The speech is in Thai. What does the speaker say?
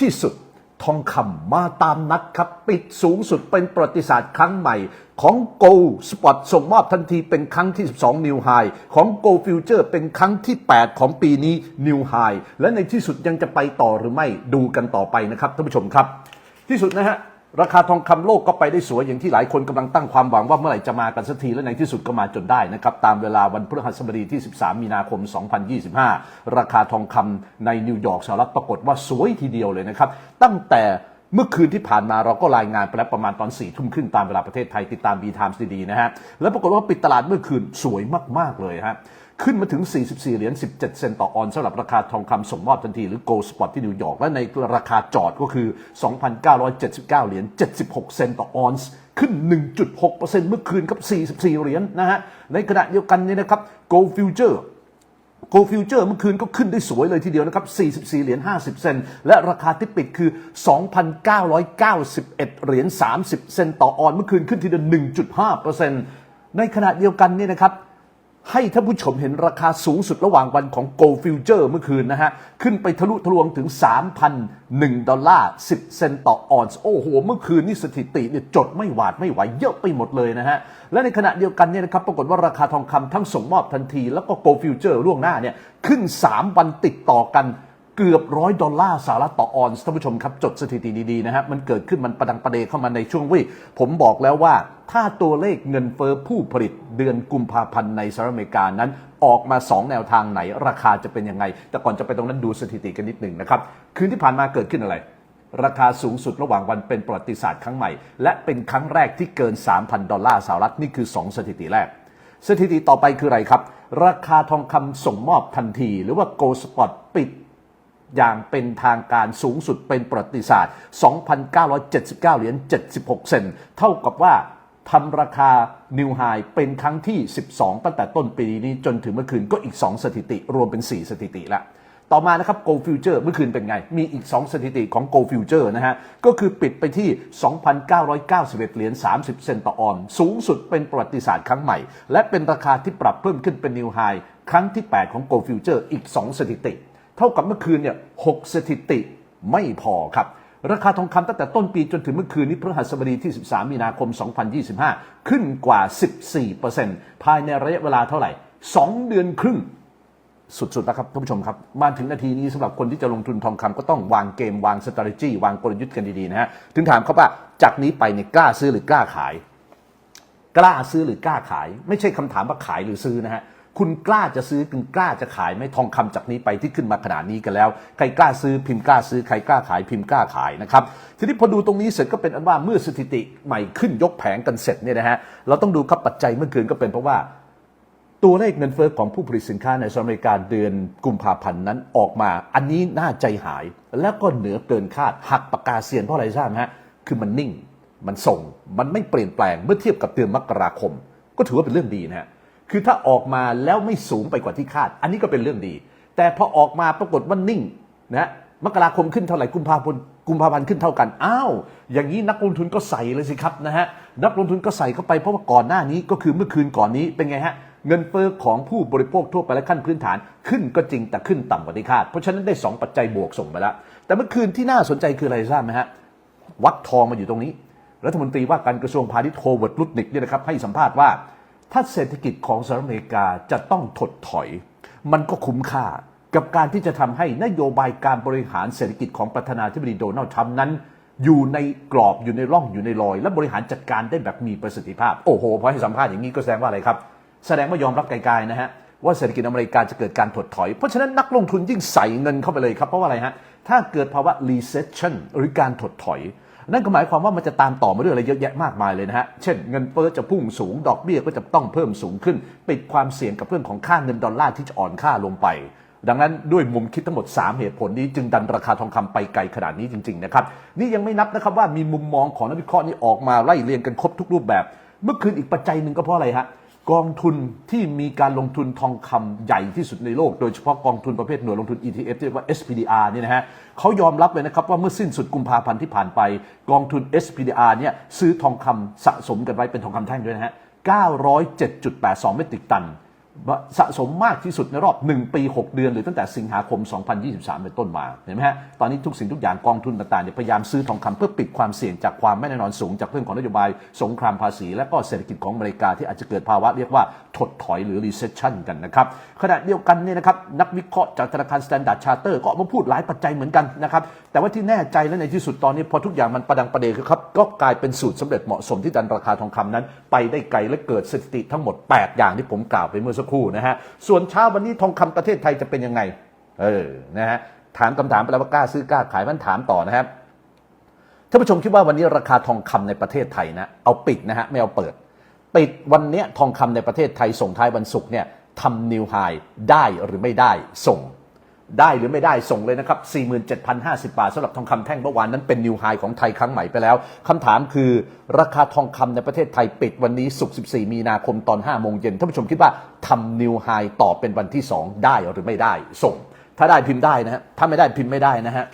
ที่สุดทองคำมาตามนัดครับ ปิดสูงสุดเป็นประวัติศาสตร์ครั้งใหม่ ของโกลสปอตส่งมอบทันทีเป็นครั้งที่ 12 นิวไฮของโกลฟิวเจอร์เป็นครั้งที่ 8 ของปีนี้นิวไฮและในที่สุดยังจะไปต่อหรือไม่ดูกันต่อไปนะครับท่านผู้ชมครับ ที่สุดนะฮะ ราคาทองคำโลกก็ไปได้สวยอย่างที่หลายคนกำลังตั้งความหวังว่าเมื่อไหร่จะมากันสักทีและในที่สุดก็มาจนได้นะครับ ตามเวลาวันพฤหัสบดีที่ 13 มีนาคม 2025 ราคาทองคำในนิวยอร์กสหรัฐปรากฏว่าสวยทีเดียวเลยนะครับ ตั้งแต่เมื่อคืนที่ผ่านมาเราก็รายงานไปแล้วประมาณตอน4ี่ทุ่มครึ่งตามเวลาประเทศไทยติดตาม B Times ดีๆนะฮะแล้วปรากฏว่าปิดตลาดเมื่อคืนสวยมากๆเลยฮะ ขึ้นมาถึง 44 เหรียญ 17 เซนต์ต่อออนสำหรับราคาทองคำส่งมอบทันทีหรือ Gold Spot ที่นิวยอร์กและในราคาจอดก็คือ 2,979 เหรียญ 76 เซนต์ต่อออนซ์ขึ้น 1.6%เมื่อคืนครับ 44 เหรียญนะฮะ ในขณะเดียวกันเนี่ยนะครับ Gold Future โกลฟิวเจอร์เมื่อคืนก็ขึ้นได้สวยเลยทีเดียวนะครับ 44 เหรียญ 50 เซนต์และราคาที่ปิดคือ 2,991 เหรียญ 30 เซนต์ต่อออน เมื่อคืนขึ้นทีเดียว 1.5%ในขณะเดียวกันเนี่ยนะครับ ให้ท่านผู้ชมเห็นราคาสูงสุดระหว่างวันของ Gold Future เมื่อคืนนะฮะ ขึ้นไปทะลุทะลวงถึง 3,001 ดอลลาร์ 10 เซนต์ต่อออนซ์โอ้โห เมื่อคืนนี่สถิติเนี่ยจดไม่หวาดไม่ไหวเยอะไปหมดเลยนะฮะ และในขณะเดียวกันเนี่ยนะครับ ปรากฏว่าราคาทองคำทั้งส่งมอบทันที แล้วก็ Gold Future ล่วงหน้าเนี่ยขึ้น 3 วันติดต่อกัน เกือบร้อยดอลลาร์สหรัฐต่อออนซ์ท่านผู้ชมครับ จดสถิติดีๆนะฮะมันเกิดขึ้นมันประดังประเดเข้ามาในช่วงวิผมบอกแล้วว่า ถ้าตัวเลขเงินเฟอ้อผู้ผลิตเดือนกุมภาพันธ์ในสหรัฐอเมริกานั้นออกมา 2 แนวทางไหน ราคาจะเป็นยังไง แต่ก่อนจะไปตรงนั้นดูสถิติกันนิดหนึ่งนะครับ คืนที่ผ่านมาเกิดขึ้นอะไร ราคาสูงสุดระหว่างวันเป็นประวัติศาสตร์ครั้งใหม่ และเป็นครั้งแรกที่เกิน 3,000 ดอลลาร์สหรัฐนี่คือ 2 สถิติแรก สถิติต่อไปคืออะไรครับ ราคาทองคำส่งมอบทันที หรือว่า Gold Spot ปิด อย่างเป็นทางการสูงสุดเป็นประวัติศาสตร์ 2,979 เหรียญ 76 เซน เท่ากับว่าทำราคา New High เป็นครั้งที่ 12 ตั้งแต่ต้นปีนี้จนถึงเมื่อคืนก็อีก 2 สถิติ รวมเป็น 4 สถิติแล้วต่อมานะครับ Gold Future เมื่อคืนเป็นไง มีอีก 2 สถิติของ Gold Future นะฮะ ก็คือปิดไปที่ 2,991 เหรียญ 30 เซนต์ต่อออน สูงสุดเป็นประวัติศาสตร์ครั้งใหม่ และเป็นราคาที่ปรับเพิ่มขึ้นเป็น New High ครั้งที่ 8 ของ Gold Future อีก 2 สถิติ เท่ากับเมื่อคืนเนี่ย6สถิติไม่พอครับ ราคาทองคำตั้งแต่ต้นปีจนถึงเมื่อคืนนี้พฤหัสบดีที่ 13 มีนาคม 2025 ขึ้นกว่า 14%ภายในระยะเวลาเท่าไหร่ 2 เดือนครึ่งสุดๆแล้วครับท่านผู้ชมครับ มาถึงนาทีนี้สำหรับคนที่จะลงทุนทองคำก็ต้องวางเกมวาง strategy วางกลยุทธ์กันดี ๆ นะฮะ ถึงถามเขาว่าจากนี้ไปเนี่ยกล้าซื้อหรือกล้าขาย กล้าซื้อหรือกล้าขาย ไม่ใช่คำถามว่าขายหรือซื้อนะฮะ คุณกล้าจะซื้อคุณกล้าจะขายไหม่ทองคำจากนี้ไปที่ขึ้นมาขนาดนี้กันแล้ว ใครกล้าซื้อพิมพ์กล้าซื้อใครกล้าขายพิมพ์กล้าขายนะครับทีนี้พอดูตรงนี้เสร็จก็เป็นอันว่าเมื่อสถิติใหม่ขึ้นยกแผงกันเสร็จเนี่ยนะฮะเราต้องดูครับปัจจัยเมื่อคืนก็เป็นเพราะว่าตัวเลขเงินเฟ้อของผู้ผลิตสินค้าในสหรัฐอเมริกาเดือนกุมภาพันธ์นั้นออกมา อันนี้น่าใจหาย แล้วก็เหนือเกินคาดหักปากกาเซียนเพราะอะไรทราบไหมฮะคือมันนิ่ง มันส่ง มันไม่เปลี่ยนแปลงเมื่อเทียบกับเดือนมกราคม ก็ถือว่าเป็นเรื่องดีนะฮะ คือถ้าออกมาแล้วไม่สูงไปกว่าที่คาด อันนี้ก็เป็นเรื่องดี แต่พอออกมาปรากฏว่านิ่งนะมกราคมขึ้นเท่าไหร่กุมภาพันธ์กุมภาพันธ์ขึ้นเท่ากัน อ้าว อย่างนี้นักลงทุนก็ใส่เลยสิครับนะฮะ นักลงทุนก็ใส่เข้าไปเพราะว่าก่อนหน้านี้ก็คือเมื่อคืนก่อนนี้เป็นไงฮะ เงินเฟ้อของผู้บริโภคทั่วไปและขั้นพื้นฐานขึ้นก็จริงแต่ขึ้นต่ำกว่าที่คาด เพราะฉะนั้นได้ 2 ปัจจัยบวกส่งไปแล้ว แต่เมื่อคืนที่น่าสนใจคืออะไรทราบไหมฮะ วัดทองมาอยู่ตรงนี้ รัฐมนตรีว่าการกระทรวงพาณิชย์โฮเวิร์ดลุตนิกเนี่ยนะครับให้สัมภาษณ์ว่า ถ้าเศรษฐกิจของสหรัฐอเมริกาจะต้องถดถอย มันก็คุ้มค่ากับการที่จะทำให้นโยบายการบริหารเศรษฐกิจของประธานาธิบดีโดนัลด์ทรัมป์นั้น อยู่ในกรอบอยู่ในร่องอยู่ในรอย และบริหารจัดการได้แบบมีประสิทธิภาพ โอ้โหพอให้สัมภาษณ์อย่างนี้ก็แสดงว่าอะไรครับ แสดงว่ายอมรับไกลๆนะฮะว่าเศรษฐกิจอเมริกาจะเกิดการถดถอย เพราะฉะนั้นนักลงทุนยิ่งใส่เงินเข้าไปเลยครับ เพราะว่าอะไรฮะ ถ้าเกิดภาวะ recession หรือการถดถอย นั่นก็หมายความว่ามันจะตามต่อมาด้วยอะไรเยอะแยะมากมายเลยนะฮะ เช่นเงินเฟ้อจะพุ่งสูง ดอกเบี้ยก็จะต้องเพิ่มสูงขึ้น ปิดความเสี่ยงกับเรื่องของค่าเงินดอลลาร์ที่จะอ่อนค่าลงไป ดังนั้นด้วยมุมคิดทั้งหมด 3 เหตุผลนี้ จึงดันราคาทองคำไปไกลขนาดนี้จริงๆนะครับ นี่ยังไม่นับนะครับว่ามีมุมมองของนักวิเคราะห์นี้ออกมาไล่เรียงกันครบทุกรูปแบบ เมื่อคืนอีกปัจจัยหนึ่งก็เพราะอะไรฮะ กองทุนที่มีการลงทุนทองคำใหญ่ที่สุดในโลก โดยเฉพาะกองทุนประเภทหน่วยลงทุน ETF ที่เรียกว่า SPDR เนี่ยนะฮะเขายอมรับเลยนะครับว่าเมื่อสิ้นสุดกุมภาพันธ์ที่ผ่านไป กองทุน SPDR เนี่ยซื้อทองคำสะสมกันไว้เป็นทองคำแท่งด้วยนะฮะ907.82 เมตริกตัน สะสมมากที่สุดในรอบ 1 ปี 6 เดือน หรือตั้งแต่สิงหาคม 2023 เป็นต้นมาเห็นไหมฮะตอนนี้ทุกสิ่งทุกอย่างกองทุนต่างๆเนี่ยพยายามซื้อทองคำเพื่อปิดความเสี่ยงจากความไม่แน่นอนสูง จากเรื่องของนโยบายสงครามภาษี และก็เศรษฐกิจของอเมริกาที่อาจจะเกิดภาวะเรียกว่าถดถอยหรือ recession กันนะครับขณะเดียวกันเนี่ยนะครับนักวิเคราะห์จากธนาคาร Standard Charter ก็มาพูดหลายปัจจัยเหมือนกันนะครับแต่ว่าที่แน่ใจและในที่สุดตอนนี้พอทุกอย่างมันประดังประเดครับก็กลายเป็นสูตรสำเร็จเหมาะสมที่ดันราคาทองคำนั้น ไปได้ไกลและเกิดสถิติทั้งหมด 8 อย่างที่ผมกล่าวไปเมื่อสักครู่นะฮะ ส่วนเช้าวันนี้ทองคำประเทศไทยจะเป็นยังไง เออ นะฮะ ถามคำถามไปแล้วว่ากล้าซื้อกล้าขายมันถามต่อนะครับ ท่านผู้ชมคิดว่าวันนี้ราคาทองคำในประเทศไทยนะ เอาปิดนะฮะ ไม่เอาเปิด ปิดวันนี้ทองคำในประเทศไทยส่งท้ายวันศุกร์เนี่ยทำนิวไฮได้หรือไม่ได้ส่ง ได้หรือไม่ได้ส่งเลยนะครับ 47,050 บาทสำหรับทองคำแท่งเมื่อวานนั้นเป็นนิวไฮของไทยครั้งใหม่ไปแล้วคำถามคือราคาทองคำในประเทศไทยปิดวันนี้ศุกร์ 14 มีนาคมตอน 5 โมงเย็นท่านผู้ชมคิดว่าทำนิวไฮต่อเป็นวันที่ 2 ได้หรือไม่ได้ ส่ง ถ้าได้พิมพ์ได้นะฮะถ้าไม่ได้พิมพ์ไม่ได้นะฮะ